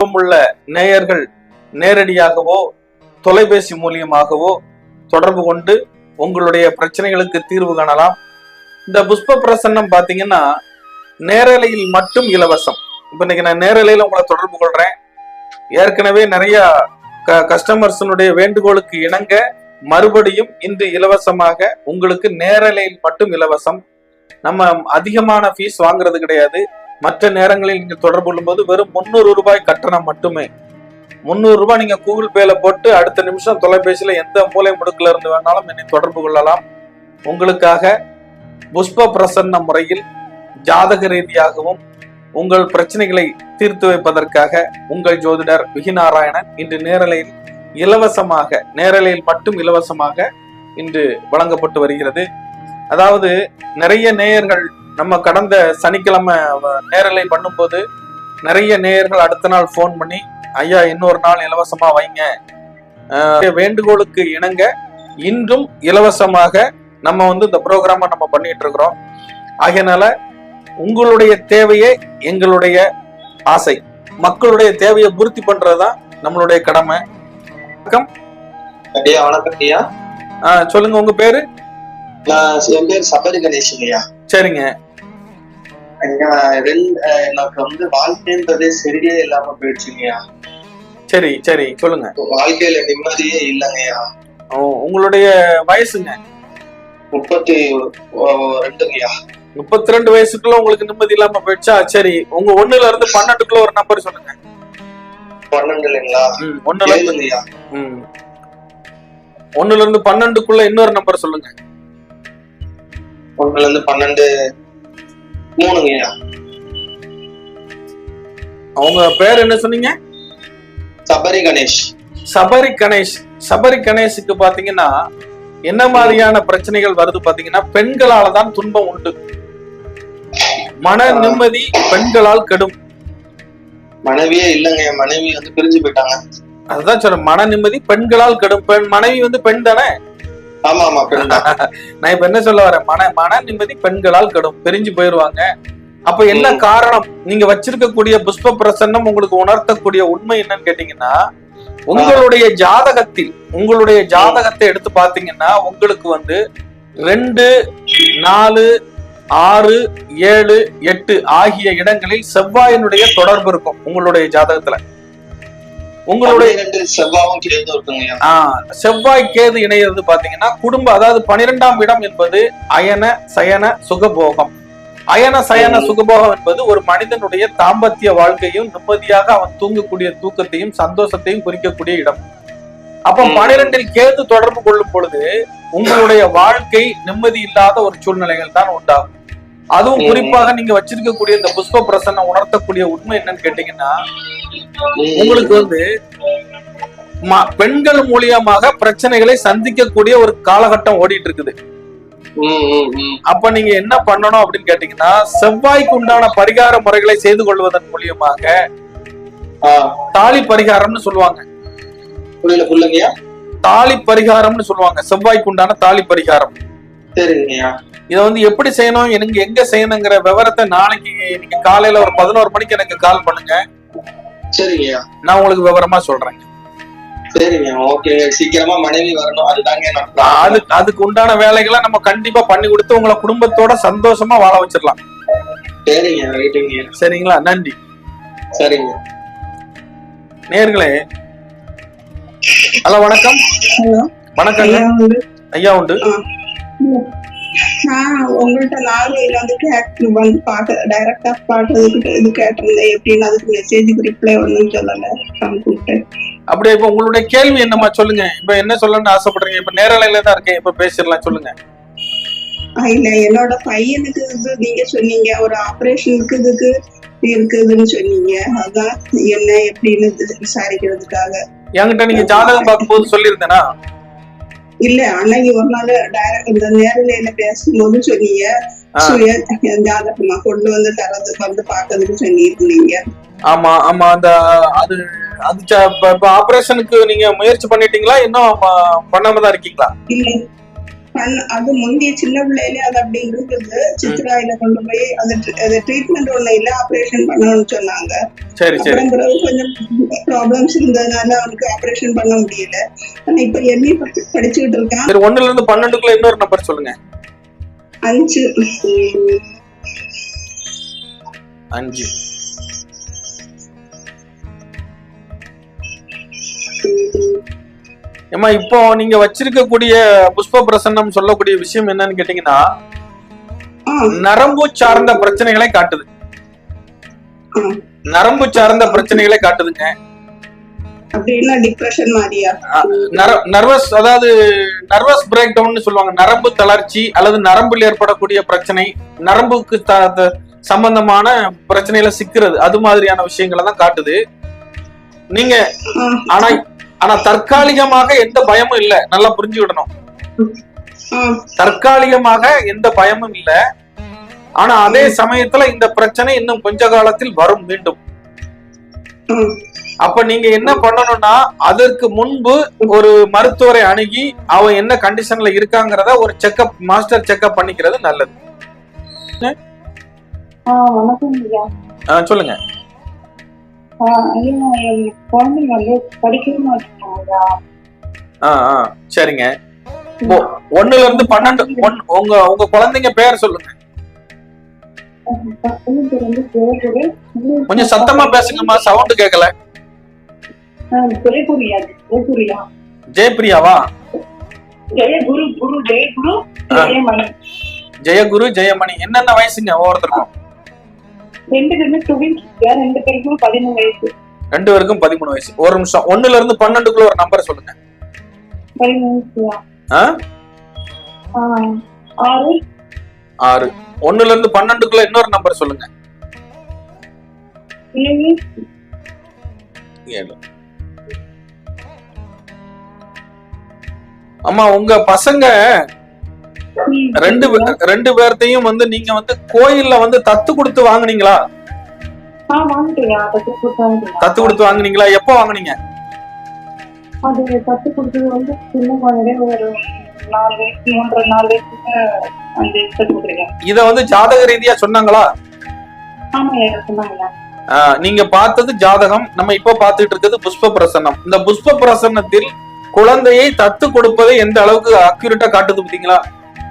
விருப்பமுள்ள நேயர்கள் நேரடியாகவோ தொலைபேசி மூலியமாகவோ தொடர்பு கொண்டு உங்களுடைய பிரச்சனைகளுக்கு தீர்வு காணலாம். இந்த புஷ்ப பிரசன்னம் பார்த்தீங்கன்னா நேரலையில் மட்டும் இலவசம். இப்போ இன்னைக்கு நான் நேரலையில் உங்களை தொடர்பு கொள்றேன். ஏற்கனவே நிறைய கஸ்டமர்ஸினுடைய வேண்டுகோளுக்கு இணங்க மறுபடியும் இன்று இலவசமாக உங்களுக்கு நேரலையில் மட்டும் இலவசம். நம்ம அதிகமான ஃபீஸ் வாங்குறது கிடையாது. மற்ற நேரங்களில் நீங்க தொடர்பு கொள்ளும்போது வெறும் முந்நூறு ரூபாய் கட்டணம் மட்டுமே. முந்நூறு ரூபாய் நீங்க கூகுள் பேல போட்டு அடுத்த நிமிஷம் தொலைபேசியில எந்த மூலை முடுக்குல இருந்து வேணாலும் என்னை தொடர்பு கொள்ளலாம். உங்களுக்காக புஷ்ப பிரசன்ன முறையில் ஜாதக ரீதியாகவும் உங்கள் பிரச்சனைகளை தீர்த்து வைப்பதற்காக உங்கள் ஜோதிடர் விகிநாராயணன் இன்று நேரலையில் இலவசமாக நேரலையில் மட்டும் இலவசமாக இன்று வழங்கப்பட்டு வருகிறது. அதாவது நிறைய நேயர்கள் நம்ம கடந்த சனிக்கிழமை நேரலை பண்ணும்போது நிறைய நேயர்கள் அடுத்த நாள் ஃபோன் பண்ணி ஐயா இன்னொரு நாள் இலவசமா வைங்க. வேண்டுகோளுக்கு இணங்க இன்றும் இலவசமாக நம்ம வந்து இந்த ப்ரோக்ராமை நம்ம பண்ணிட்டு இருக்கிறோம் ஆகையனால உங்களுடைய தேவையே எங்களுடைய ஆசை. மக்களுடைய தேவையை பூர்த்தி பண்றதுதான் நம்மளுடைய கடமை. ஐயா வணக்கம் ஐயா. சொல்லுங்க உங்க பேரு? என் பேர் சபரி கணேசன் ஐயா. சரிங்க. எனக்கு வந்து வாழ்க்கைன்றதே சரியே இல்லாம போயிடுச்சுங்கய்யா. சரி சரி சொல்லுங்க. வாழ்க்கையில நிம்மதியே இல்லைங்கய்யா. ஓ, உங்களுடைய வயசுங்க? முப்பத்தி ரெண்டுங்கய்யா. முப்பத்தி ரெண்டு வயசுக்குள்ள உங்களுக்கு நிம்மதி இல்லாம போயிடுச்சா? சரி உங்க ஒண்ணுல இருந்து பன்னெண்டுக்குள்ள ஒரு நம்பர் சொல்லுங்க. பன்னெண்டு இல்லைங்களா ம், ஒண்ணுல இருந்து. ஒண்ணுல இருந்து பன்னெண்டுக்குள்ள இன்னொரு நம்பர் சொல்லுங்க. ஒண்ணுல இருந்து பன்னெண்டு மூணுங்கய்யா அவங்க பேர் என்ன சொன்னீங்க? சபரி கணேஷ். சபரி கணேஷ். சபரி கணேஷுக்கு பாத்தீங்கன்னா என்ன மாதிரியான பிரச்சனைகள் வருது பாத்தீங்கன்னா பெண்களால தான் துன்பம் உண்டு. மன நிம்மதி பெண்களால் கெடும். மனைவியே இல்லைங்கய்யா மனைவி வந்து பிரிஞ்சு போயிட்டாங்க. அதுதான் சொல்றேன் மன நிம்மதி பெண்களால் கெடும். பெண் மனைவி வந்து பெண் தானே? ஆமா ஆமா நான் இப்ப என்ன சொல்ல வரேன்? மன மன நிம்மதி பெண்களால் கெடும். பிரிஞ்சு போயிருவாங்க. அப்ப என்ன. காரணம்? நீங்க வச்சிருக்கக்கூடிய புஷ்ப பிரசன்னம் உங்களுக்கு உணர்த்தக்கூடிய உண்மை என்னன்னு கேட்டீங்கன்னா உங்களுடைய ஜாதகத்தில் உங்களுடைய ஜாதகத்தை எடுத்து பாத்தீங்கன்னா உங்களுக்கு வந்து ரெண்டு நாலு ஆறு ஏழு எட்டு ஆகிய இடங்களில் செவ்வாயினுடைய தொடர்பு இருக்கும் உங்களுடைய ஜாதகத்துல. உங்களுடைய கேது செவ்வாய் கேது இணையிறது பாத்தீங்கன்னா குடும்ப அதாவது பனிரெண்டாம் இடம் என்பது அயன சயன சுகபோகம் அயன சயன. சுகபோகம் என்பது ஒரு மனிதனுடைய தாம்பத்திய வாழ்க்கையும் நிம்மதியாக அவன் தூங்கக்கூடிய தூக்கத்தையும் சந்தோஷத்தையும் குறிக்கக்கூடிய இடம் அப்ப. பனிரெண்டில் கேது தொடர்பு கொள்ளும் பொழுது உங்களுடைய வாழ்க்கை நிம்மதி இல்லாத ஒரு சூழ்நிலைகள் தான் உண்டாகும் அதுவும். குறிப்பாக நீங்க வச்சிருக்கக்கூடிய இந்த புஷ்ப பிரசன்னம் உணர்த்தக்கூடிய உண்மை என்னன்னு கேட்டீங்கன்னா. உங்களுக்கு வந்து பெண்கள் மூலியமாக பிரச்சனைகளை சந்திக்கக்கூடிய ஒரு காலகட்டம் ஓடிட்டு இருக்குது. அப்ப நீங்க என்ன பண்ணணும் அப்படின்னு கேட்டீங்கன்னா செவ்வாய்க்கு உண்டான பரிகார முறைகளை செய்து கொள்வதன் மூலியமாக தாலி பரிகாரம்னு சொல்லுவாங்க தாலி பரிகாரம்னு சொல்லுவாங்க செவ்வாய்க்கு உண்டான தாலி பரிகாரம் சரிங்கய்யா இதை வந்து எப்படி செய்யணும் எனக்கு எங்க செய்யணுங்கிற விவரத்தை நாளைக்கு நீங்க காலையில ஒரு பதினோரு மணிக்கு எனக்கு கால் பண்ணுங்க. சரிங்கய்யா. நான் உங்களுக்கு விவரமா சொல்றேன். சரிங்க ஓகே சீக்கிரமா மனைவி வரணும். அதுதாங்க அதுக்கு உண்டான வேலைகளை நம்ம கண்டிப்பா பண்ணி கொடுத்து உங்களை குடும்பத்தோட சந்தோஷமா வாழ வச்சிடலாம். சரிங்க ரைட்டுங்க சரிங்களா? நன்றி. சரிங்க. நேர்களே. ஹலோ வணக்கம். ஹலோ. வணக்கங்க. ஐயா வந்து ஐயா உண்டு. நான் உங்கள்கிட்ட வந்து கேட்டு வந்து பார்க்க டைரக்டா பாக்குறதுக்கு இது கேட்டிருந்தேன். எப்படின்னு அதுக்கு மெசேஜுக்கு ரிப்ளை ஒன்றும் சொல்லல. கூப்பிட்டேன். அப்படியே இப்ப உங்களுடைய கேள்வி என்னம்மா? சொல்லுங்க. இப்ப என்ன சொல்லணும்னு ஆசைப்படுறீங்க? இப்ப நேரலையில தான் இருக்கேன். இப்ப பேசிடலாம். சொல்லுங்க. இல்ல என்னோட பையனுக்கு இது நீங்க சொன்னீங்க. ஒரு ஆபரேஷனுக்கு இதுக்கு இருக்குதுன்னு சொன்னீங்க. அதான் என்ன எப்படின்னு விசாரிக்கிறதுக்காக. என்கிட்ட நீங்க ஜாதகம் பார்க்கும்போது சொல்லியிருந்தேனா? இல்ல அன்னைக்கு ஒரு நாள் டைரக்ட் இந்த நேரலையில பேசும்போது சொன்னீங்க. சுய ஜாதகமா கொண்டு வந்து தரது வந்து பார்க்கறதுக்கு சொல்லியிருந்தீங்க ஆமா ஆமா அந்த அது அது ஆபரேஷனுக்கு நீங்க முயற்சி பண்ணிட்டீங்களா? இன்னும் பண்ணாம தான் இருக்கீங்களா? அது முந்தைய சின்ன பிள்ளையில அது அப்படி இருந்தது. சித்ராயில கொண்டு போய் அது ட்ரீட்மெண்ட் ஒண்ணு இல்ல ஆபரேஷன் பண்ணணும்னு சொன்னாங்க. சரி சரி. அப்புறம் பிறகு கொஞ்சம் ப்ராப்ளம்ஸ் இருந்ததுனால அவனுக்கு ஆபரேஷன் பண்ண முடியல. ஆனா இப்ப எம்ஏ படிச்சுக்கிட்டு இருக்கான். ஒண்ணுல இருந்து பன்னெண்டுக்குள்ள இன்னொரு நம்பர் சொல்லுங்க. அஞ்சு. அஞ்சு. ஏமா இப்போ நீங்க வச்சிருக்கக்கூடிய புஷ்ப பிரசன்னம் சொல்லக்கூடிய விஷயம் என்னன்னு கேட்டீங்கன்னா நரம்பு சார்ந்த பிரச்சனைகளை காட்டுது. நரம்பு சார்ந்த பிரச்சனைகளை காட்டுதுங்க. நர்வஸ் அதாவது நர்வஸ் பிரேக் டவுன் சொல்லுவாங்க. நரம்பு தளர்ச்சி அல்லது நரம்பில் ஏற்படக்கூடிய பிரச்சனை நரம்புக்கு சம்பந்தமான பிரச்சனையில சிக்கிறது. அது மாதிரியான விஷயங்களை தான் காட்டுது. நீங்க ஆனா ஆனா தற்காலிகமாக எந்த பயமும் இல்ல. நல்லா புரிஞ்சுக்கிடணும். ஆ, தற்காலிகமாக எந்த பயமும் இல்ல. ஆனா அதே சமயத்துல இந்த பிரச்சனை இன்னும் கொஞ்ச காலத்தில் வரும் மீண்டும். அப்ப நீங்க என்ன பண்ணணும்னா அதற்கு முன்பு ஒரு மருத்துவரை அணுகி அவன் என்ன கண்டிஷன்ல இருக்காங்கிறத ஒரு செக்அப் மாஸ்டர் செக்அப் பண்ணிக்கிறது நல்லது. சொல்லுங்க. என் குழந்தைங்க வந்து படிக்கவே மாட்டேங்கிறாங்க ஆ ஆ சரிங்க. ஒண்ணுல இருந்து பன்னெண்டு உங்க உங்க குழந்தைங்க பேர் சொல்லுங்க. கொஞ்சம் சத்தமா பேசுங்கம்மா சவுண்ட் கேட்கல ஜெயபிரியாவா? ஜெயகுரு ஜெயகுரு ஜெயமணி என்னென்ன வயசுங்க ஒவ்வொருத்தருக்கும்? ரெண்டு பேருமே டுவின்ஸ் ரெண்டு பேருக்கும் பதிமூணு வயசு. ரெண்டு பேருக்கும் பதிமூணு வயசு. ஒரு நிமிஷம். ஒண்ணுல இருந்து பன்னெண்டுக்குள்ள ஒரு நம்பர் சொல்லுங்க. ஆறு? ஆறு. ஒண்ணுல இருந்து பன்னெண்டுக்குள்ள இன்னொரு நம்பர் சொல்லுங்க. ஏழு. அம்மா உங்க பசங்க ரெண்டு ரெண்டு பேர்த்தையும் வந்து நீங்க வந்து கோயில்ல வந்து தத்து கொடுத்து வாங்குனீங்களா? தத்து கொடுத்து வாங்குனீங்களா? எப்போ வாங்குனீங்க? அது தத்து கொடுத்தது வந்து சின்ன குழந்தைய ஒரு நாலு வயசு மூன்றரை நாலு வயசுக்கு தத்து கொடுத்துருக்கேன். இத வந்து ஜாதக ரீதியா சொன்னாங்களா? நீங்க பார்த்தது ஜாதகம். நம்ம இப்போ பார்த்துட்டு இருக்கிறது புஷ்ப பிரசன்னம் இந்த புஷ்ப பிரசன்னத்தில் குழந்தையை தத்து கொடுப்பதை எந்த அளவுக்கு அக்யூரேட்டா காட்டுது பாத்தீங்களா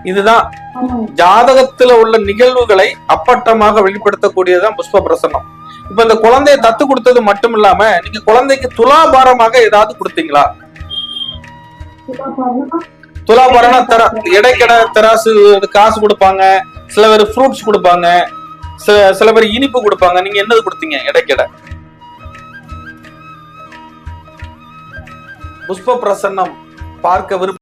இதுதான் ஜாதகத்துல உள்ள நிகழ்வுகளை அப்பட்டமாக வெளிப்படுத்தக்கூடியதுதான் புஷ்ப பிரசன்னம் இப்ப இந்த குழந்தையை தத்து கொடுத்தது மட்டும் இல்லாம நீங்க குழந்தைக்கு துலாபாரமாக ஏதாவது கொடுத்தீங்களா? துலாபாரம்னா தர எடைக்கடை தராசு காசு கொடுப்பாங்க சில பேர் ஃப்ரூட்ஸ் கொடுப்பாங்க சில சில பேர் இனிப்பு கொடுப்பாங்க. நீங்க என்னது கொடுத்தீங்க எடைக்கடை புஷ்ப பிரசன்னம் பார்க்க விரும்ப